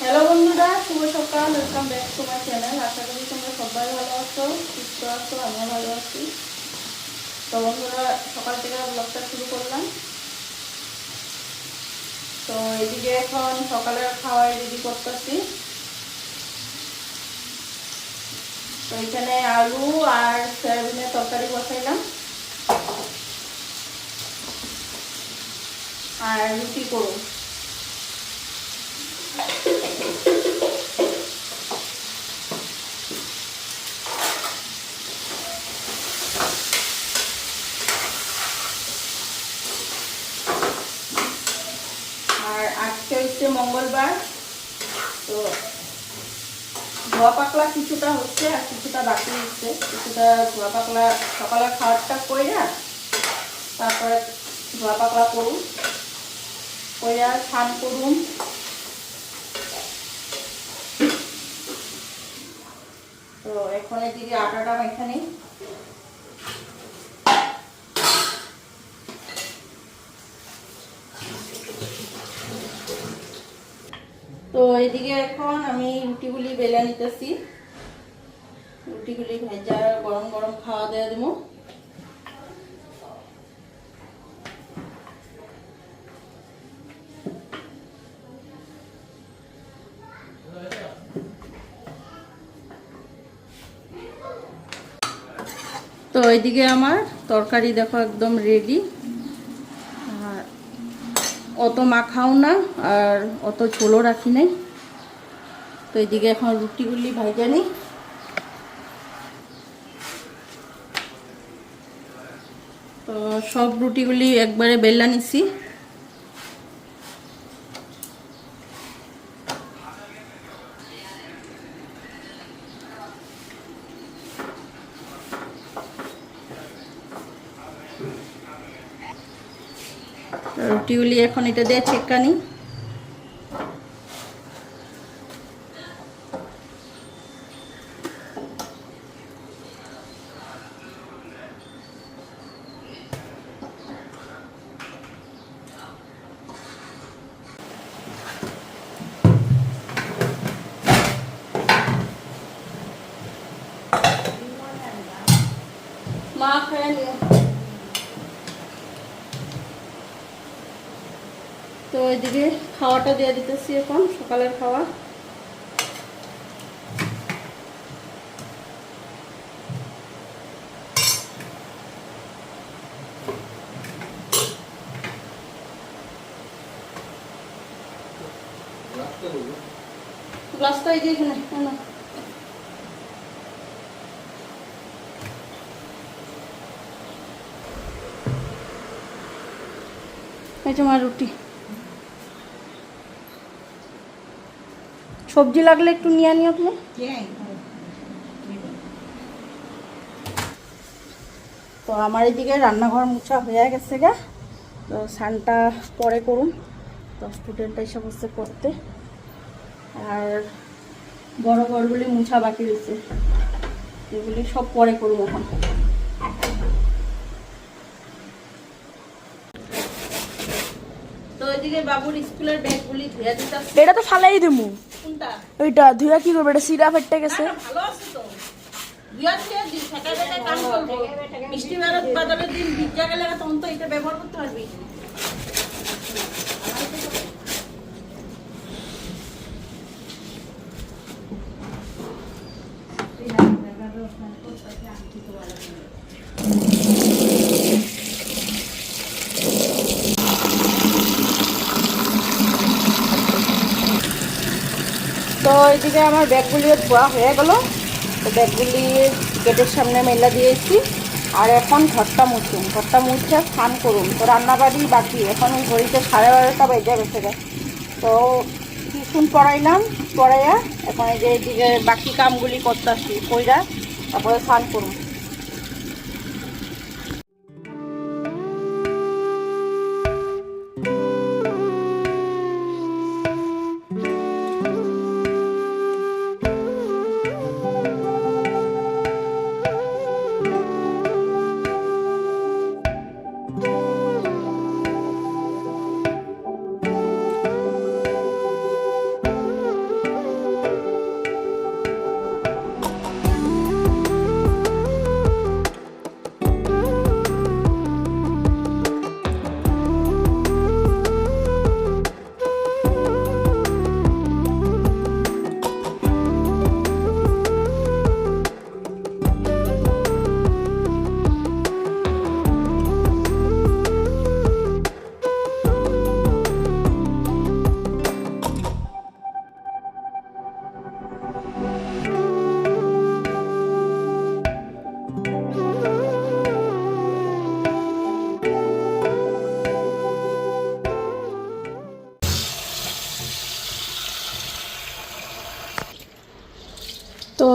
বন্ধুরা, শুভ সকাল welcome back to my channel আশা করি তোমরা সবাই ভালো আছো, সুস্থ আছো, আমিও ভালো আছি। তো বন্ধুরা, সকাল থেকে ব্লগটা শুরু করলাম। তো এদিকে এখন সকালের খাওয়াই রেডি করতেছি। তো এখানে আলু আর সয়াবিনের তরকারি বসাইলাম। আর রুটি করুন মঙ্গলবার, তো ধোয়া পাকলা কিছুটা হচ্ছে আর কিছুটা বাকি হচ্ছে। কিছুটা ধোয়া পাকলা, সকালে খাওয়ারটা কইরা তারপরে ধোয়া পাকলা করুন। কইরা স্নান করুন। তো দিদি আটাটা আটাটা এখানে তো এদিকে এখন আমি রুটিগুলি বেলে নিতেছি। রুটিগুলি ভেজা, গরম গরম খাওয়া দেওয়া দেবো। তো এদিকে আমার তরকারি দেখো একদম রেডি আর অত মাখাও না, আর অত ছোলো রাখি নাই। তো এইদিকে এখন রুটিগুলি ভাজা জানি তো সব রুটিগুলি একবারে বেল্লা নিছি। এখন এটা দিয়ে ছেক্কা মা খেয়ে এদিকে খাওয়াটা দিয়ে দিতেছি এখন সকালের খাওয়া। গ্লাসটা এই যে এখানে না এই যে আমার রুটি। সবজি লাগলে একটু নিয়ে নিও তুমি তো আমার এদিকে রান্নাঘর মুছা হয়ে গেছে গা। তো সানটা পরে করুন। তো স্টুডেন্ট এসব হচ্ছে করতে। আর বড় ঘরগুলি মুছা বাকি রয়েছে। এগুলি সব পরে করুন এখন। তো ওইদিকে বাবুর স্কুলের ব্যাগগুলি ধুয়ে দিতে এটা তো ফালাই দিমু। কোনটা ওইটা ধুয়া কি করবে? এটা সিরা ফেটে গেছে। ভালো আছে তো। মিষ্টি দিন ভিজা গেলে তখন তো এটা ব্যবহার করতে পারবি। তো এইদিকে আমার ব্যাগগুলিও ধোয়া হয়ে গেল। তো ব্যাগগুলি গেটের সামনে মেলা দিয়েছি। আর এখন ঘরটা মুছুন। ঘরটা মুছে স্নান করুন। তো রান্নাবাড়ি বাকি। এখন ঘড়িতে সাড়ে বারোটা বেজে গেছে। তো টিউশন পড়াইলাম, পড়াইয়া এখন এই যে এইদিকে বাকি কামগুলি করতে আসি কইরা তারপরে স্নান করুন।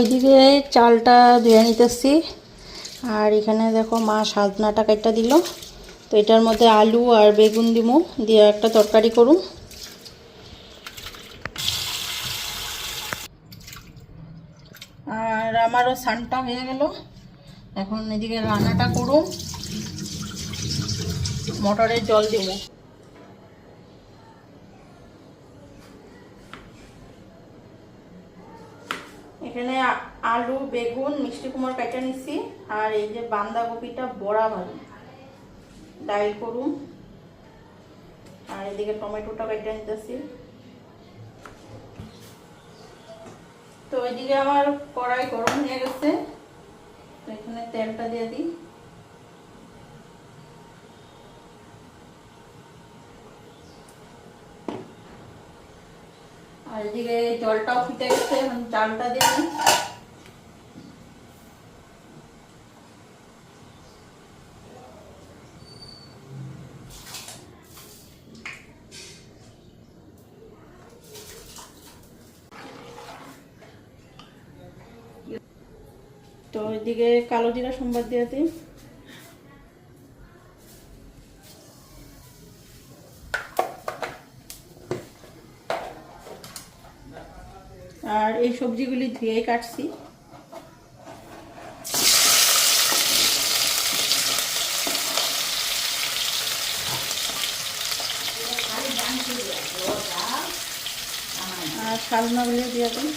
ওইদিকে চালটা ধুয়ে নিতেছি। আর এখানে দেখো মা সাজনাটা কাটটা দিল। তো এটার মধ্যে আলু আর বেগুন দিমু, দিয়ে একটা তরকারি করুন আর আমারও সানটা হয়ে গেল। এখন এদিকে রান্নাটা করুন মোটরের জল দেব এখানে আলু, বেগুন, মিষ্টি কুমড় কেটে নিচ্ছি আর এই যে বাঁধাকপিটা বড়া ভাজি। ডাইল করুন। আর এদিকে টমেটোটা কেটে নিতেছি। তো এদিকে আমার কড়াই গরম হয়ে গেছে। এখানে তেলটা দিয়ে দিই। আর এদিকে জলটাও ফুটে গেছে, এখন চালটা দিয়ে তো এদিকে কালো জিরা সম্বাদ দিয়ে দিই আর এই সবজিগুলি ধুয়ে কাটছি। আর দিয়ে দিই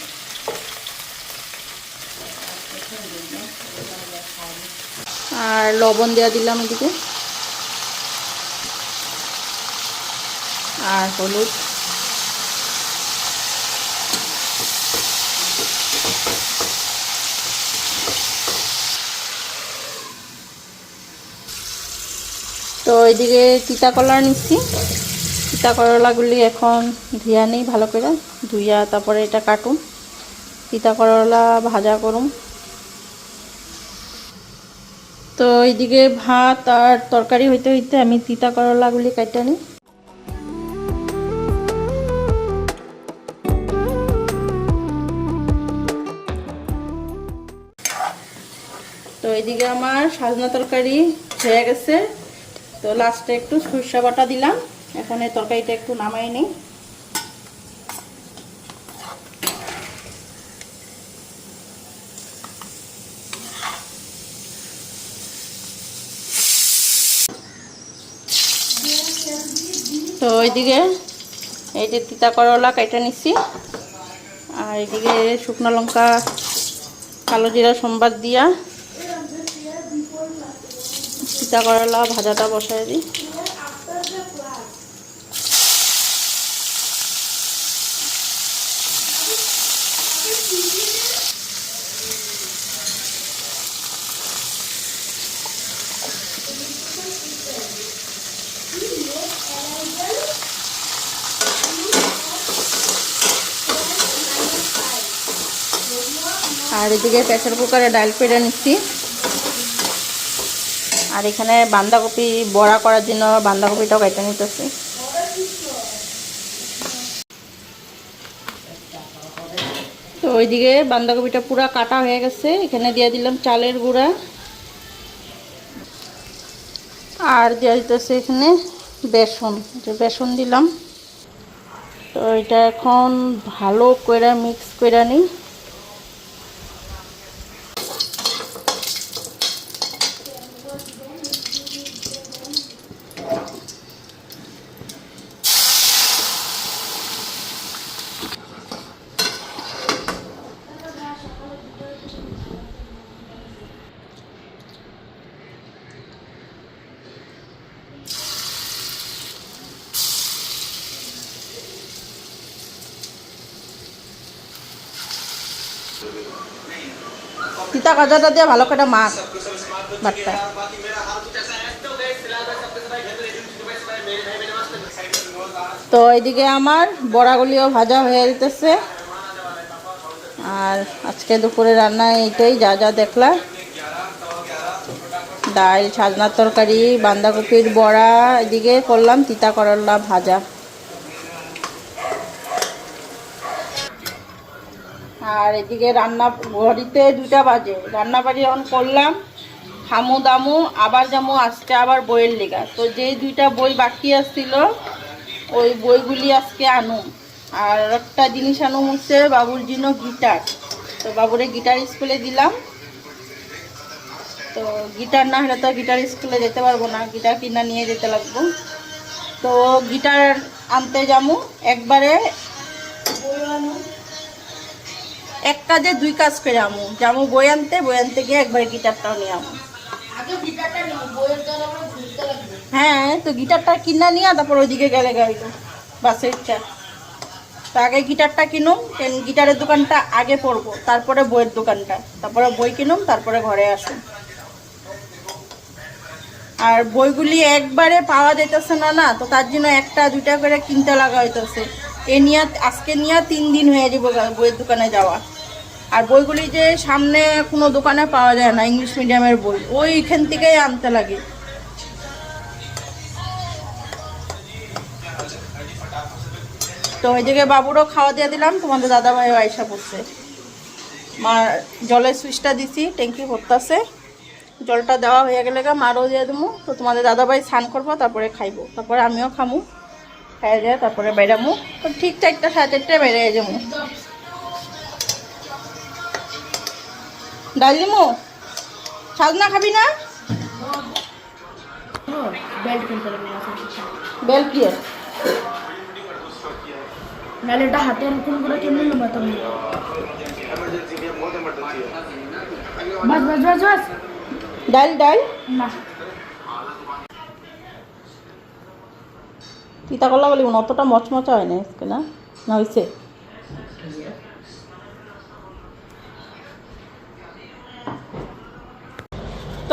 আর লবণ দেওয়া দিলাম এদিকে। আর হলুদ। তো এদিকে তিতা কলা নিচ্ছি। তিতা করলাগুলি এখন ধুইয়া নেই ভালো করে, ধুইয়া তারপরে এটা কাটুন তিতা করলা ভাজা করুন তো এইদিকে ভাত আর তরকারি হইতে হইতে আমি তিতা করলাগুলি কাটতে নিই তো এইদিকে আমার সাজনা তরকারি হয়ে গেছে। তো লাস্টে একটু সরষা বাটা দিলাম। এখন এই তরকারিটা একটু নামাই নিই। তো ওইদিকে এই যে তিতা করলা কেটে নিচ্ছি আর এদিকে শুকনো লঙ্কা, কালো জিরা, সোমবার দিয়া। তিতা করলা ভাজাটা বসাই দিই। আর এদিকে প্রেসার কুকারে ডাল পেড়ে নিচ্ছি। আর এখানে বাঁধাকপি বড়া করার জন্য বাঁধাকপিটাও কেটে নিতেছি। তো ওইদিকে বাঁধাকপিটা পুরো কাটা হয়ে গেছে। এখানে দিয়ে দিলাম চালের গুঁড়া। আর দেওয়া দিতেছে এখানে বেসন। যে বেসন দিলাম। তো এটা এখন ভালো করে মিক্স করে নিই। কাজাটা দিয়ে ভালো করে মাছ ভাতটা তো এদিকে আমার বড়াগুলিও ভাজা হয়ে যেতেছে আর আজকে দুপুরে রান্না এইটাই, যা যা দেখলা ডাল সাজনার তরকারি, বাঁধাকপির বড়া, এদিকে করলাম তিতা করলা ভাজা। আর এদিকে রান্না ঘড়িতে দুটা বাজে। রান্না বাড়ি অন করলাম, হামু দামু, আবার যামু আজকে আবার বইয়ের লেগা। তো যেই দুইটা বই বাকি আসছিল, ওই বইগুলি আজকে আনুম। আর একটা জিনিস আনুম হচ্ছে বাবুর জন্য গিটার। তো বাবুরে গিটার স্কুলে দিলাম। তো গিটার না হলে তো গিটার স্কুলে যেতে পারব না, গিটার কিনা নিয়ে যেতে লাগবো। তো গিটার আনতে যামু। একবারে এক কাজে দুই কাজ করে আমু। যামু বই আনতে বই আনতে গিয়ে একবার গিটারটাও নিয়ে আমু। হ্যাঁ তো গিটারটা কিনা নিয়ে তারপর ওইদিকে গেলে গাইল বাসের ইচ্ছা তো আগে গিটারটা কিনুম গিটারের দোকানটা আগে পড়ব তারপরে বইয়ের দোকানটা। তারপরে বই কিনুম তারপরে ঘরে আসুন আর বইগুলি একবারে পাওয়া যাইতেছে না না তো তার জন্য একটা দুইটা করে কিনতে লাগা হইতেছে। এ নিয়ে আজকে নিয়ে তিন দিন হয়ে যাব বইয়ের দোকানে যাওয়া। আর বইগুলি যে সামনে কোনো দোকানে পাওয়া যায় না ইংলিশ মিডিয়ামের বই, ওইখান থেকেই আনতে লাগে। তো ওই জায়গায় বাবুরও খাওয়া দিয়ে দিলাম, তোমাদের দাদা দাদাভাই আয়সা পড়ছে। মা, জলের সুইচটা দিছি, ট্যাঙ্কি করতেছে জলটা দেওয়া হয়ে গেলে মারও দিয়ে দেবো তো তোমাদের দাদা ভাই স্নান করব, তারপরে খাইবো। তারপরে আমিও খামু। খাই যায় তারপরে বেড়ামু। তো ঠিক চারটা, সাড়ে চারটে বেড়ে যাব। ডাল দিমু সাজনা খাবি না? বেল্ট কিনতে বেল কি নাহলে এটা হাতে এরকম করে কেমনি নেব তুমি? বাস বাস বাস বাস। ডাল ডাল। না। তিতা করলা বলি অতটা মচমচা হয় না না? হয়েছে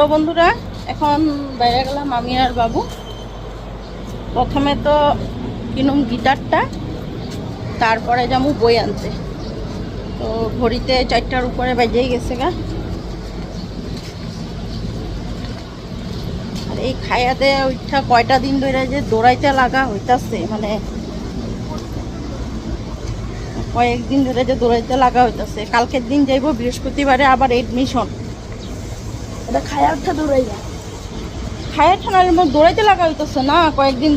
তো বন্ধুরা, এখন বাইরে গেলাম আমি আর বাবু। প্রথমে তো কিনুম গিটারটা, তারপরে যাব বই আনতে। তো ঘড়িতে চারটার উপরে বেজেই গেছে গা। আর এই খায়াতে ওইটা কয়টা দিন ধরে যে দৌড়াইতে লাগা হইতাছে মানে কয়েকদিন ধরে যে দৌড়াইতে লাগা হইতাছে। কালকের দিন যাইব, বৃহস্পতিবারে আবার এডমিশন এটা খায়া উঠা দৌড়াই যা খায়া ঠানার মধ্যে দৌড়াইতে লাগা হইতাছে না কয়েকদিন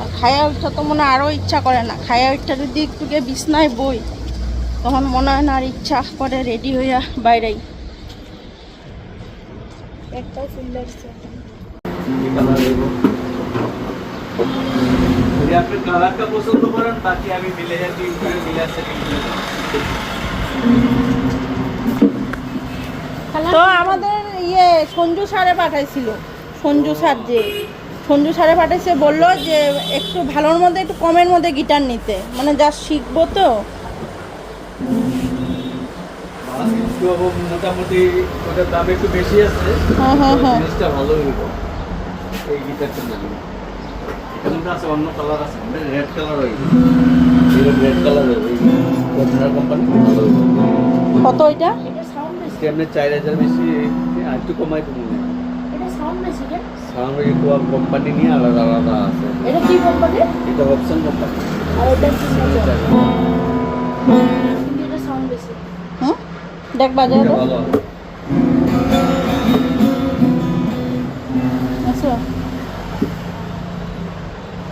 আর খায়া উঠা তো মনে হয় আরও ইচ্ছা করে না। খায়া উঠা যদি একটু গিয়ে বিছনায় বই তখন মনে হয় না আর ইচ্ছা করে রেডি হইয়া বাইরেই। একটাও ফুল লাগছে যদি আপনি কালারটা পছন্দ করেন বাকি আমি মিলে যাচ্ছি মিলে আসছে তো আমাদের ইয়ে সঞ্জু স্যারে পাঠাইছিল। সঞ্জু স্যার যে সঞ্জু স্যারে পাঠাইছে বলল যে একটু ভালোর মধ্যে একটু কমের মধ্যে গিটার নিতে। মানে যা শিখব তো। মোটামুটি ওটার দাম একটু বেশি আছে। হ্যাঁ, হ্যাঁ, হ্যাঁ। জিনিসটা ভালো এই গিটারটা না আছে অন্য কালার আছে। রেড কালার ওই। রেড কালার কন্টেনার কোম্পানি কত এটা? এটা সাউন্ড বেশি। এমনি চার হাজার বেশি? আর একটু কমাই তো মনে হয়। এটা সাউন্ড বেশি রে। কোম্পানি নিয়ে আলাদা আলাদা আছে। এটা কি কোম্পানি এটা অপশন কোম্পানি আর এটা কি এটা সাউন্ড বেশি। হুম? দেখ বাজার। ভালো আচ্ছা।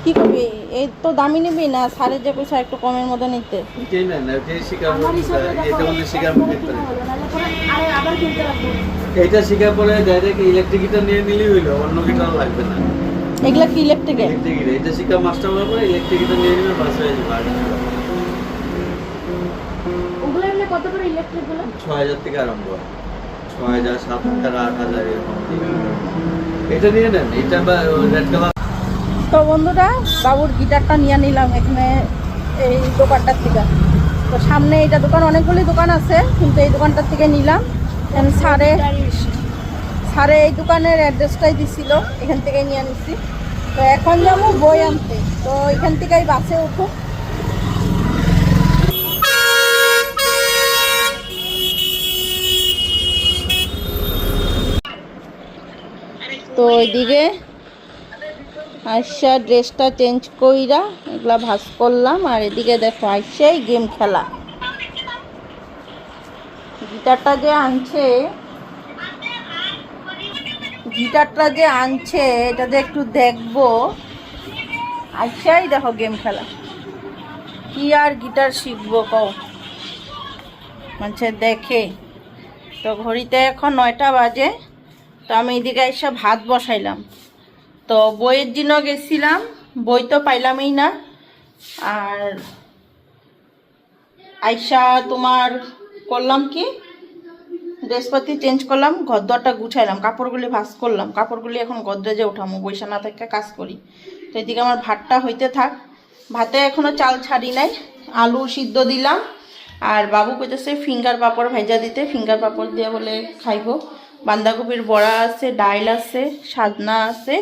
কি করবি? এই তো দামি নিবি না? সারের যে পয়সা একটু কমের মধ্যে নিতে। এটাই না না এটাই শিকার আমার হিসাবে এটা শিকার পারে। হলো নাহলে পরে আরে আবার কিনতে লাগবে। এইটা শিকার পরে ডাইরেক্ট ইলেকট্রিক গিটার নিয়ে নিলেই হইল অন্য গিটার লাগবে না। এগুলা কি ইলেকট্রিকে ইলেকট্রিক এটা শিকার মাস্টার হওয়ার পরে ইলেকট্রিক গিটার নিয়ে নিলে বাস হয়ে যাবে। ওগুলো এমনি কত করে ইলেকট্রিকগুলো? ছয় হাজার থেকে আরম্ভ। ছয় হাজার সাত হাজার আট হাজার এরকম। এটা নিয়ে নেন এটা বা রেড কালার তো বন্ধুরা, বাবুর গিটারটা নিয়ে নিলাম এখানে, এই দোকানটার থেকে। তো সামনে এইটা দোকান, অনেকগুলি দোকান আছে, কিন্তু এই দোকানটার থেকে নিলাম। সারে সারে এই দোকানের অ্যাড্রেসটাই দিছিল, এখান থেকে নিয়ে নিছি। তো এখন যাব বই আনতে। তো এখান থেকেই বাসে উঠো। তো ওইদিকে আইসা ড্রেসটা চেঞ্জ কইরা এগুলা ভাজ করলাম। আর এদিকে দেখো আইসাই গেম খেলা। গিটারটা যে আনছে, গিটারটা যে আনছে, এটা যে একটু দেখব। আইসাই দেখো গেম খেলা। কি আর গিটার শিখব কও? মানে দেখে। তো ঘড়িতে এখন নয়টা বাজে। তো আমি এদিকে এসে ভাত বসাইলাম। তো বইয়ের জন্য গেছিলাম, বই তো পাইলামই না। আর আইসা তোমার করলাম কি? ড্রেসপাতি চেঞ্জ করলাম গদ্দরটা গুছাইলাম, কাপড়গুলি ভাস করলাম। কাপড়গুলি এখন গদ্রেজে উঠামো, বৈশা না থেকে কাজ করি। তো এদিকে আমার ভাতটা হইতে থাক। ভাতে এখনও চাল ছাড়ি নাই, আলু সিদ্ধ দিলাম। আর বাবু কইতেছে ফিঙ্গার পাপড় ভেজা দিতে, ফিঙ্গার পাপড় দিয়ে বলে খাইবো। বাঁধাকপির বড়া আছে, ডাইল আছে সাজনা আছে।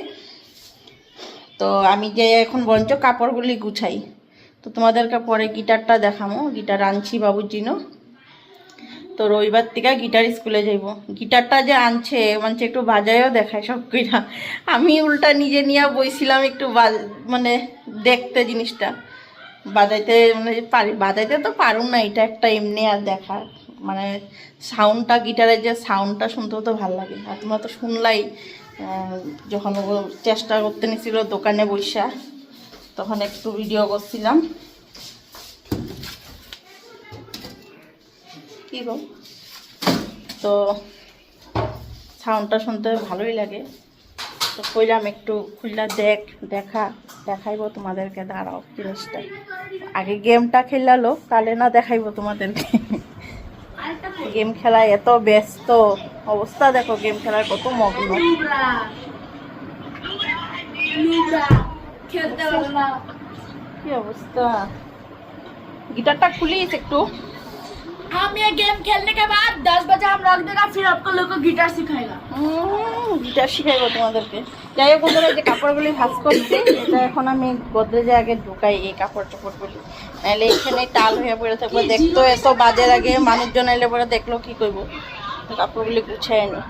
তো আমি যে এখন বরঞ্চ কাপড়গুলি গুছাই। তো তোমাদেরকে পরে গিটারটা দেখামো। গিটার আনছি বাবুর জন্য তো রবিবার থেকে গিটার স্কুলে যাইব। গিটারটা যে আনছে মানে একটু বাজায়ও দেখায় সব কইরা আমি উল্টা নিজে নিয়ে বইছিলাম একটু মানে দেখতে জিনিসটা। বাজাইতে মানে পারি, বাজাইতে তো পারুম না, এটা একটা এমনি আর দেখার। মানে সাউন্ডটা গিটারের যে সাউন্ডটা শুনতেও তো ভালো লাগে। আর তোমরা তো শুনলাই। যখন ও চেষ্টা করতে নিছিল দোকানে বইসা তখন একটু ভিডিও করছিলাম। কি গো? তো সাউন্ডটা শুনতে ভালোই লাগে। তো কইলাম একটু খুললা দেখ দেখা দেখাইবো তোমাদেরকে দাঁড়াও জিনিসটা। আগে গেমটা খেলালো কালে না দেখাইবো তোমাদেরকে। গেম খেলায় এত ব্যস্ত। অবস্থা দেখো গেম খেলার কত মগ্ন। কি অবস্থা? গিটার শিখাইবো তোমাদেরকে। যাই হোক বন্ধুরা যে কাপড়গুলি ভাজ করছি এটা এখন আমি গোদরেজে আগে ঢুকাই এই কাপড় টাপড়গুলি নাহলে এখানে টাল হয়ে পড়ে থাকব। দেখতো এত বাজে আগে মানুষজন এলে পরে দেখল কি করব। তো কাপড়গুলি গুছাই আনি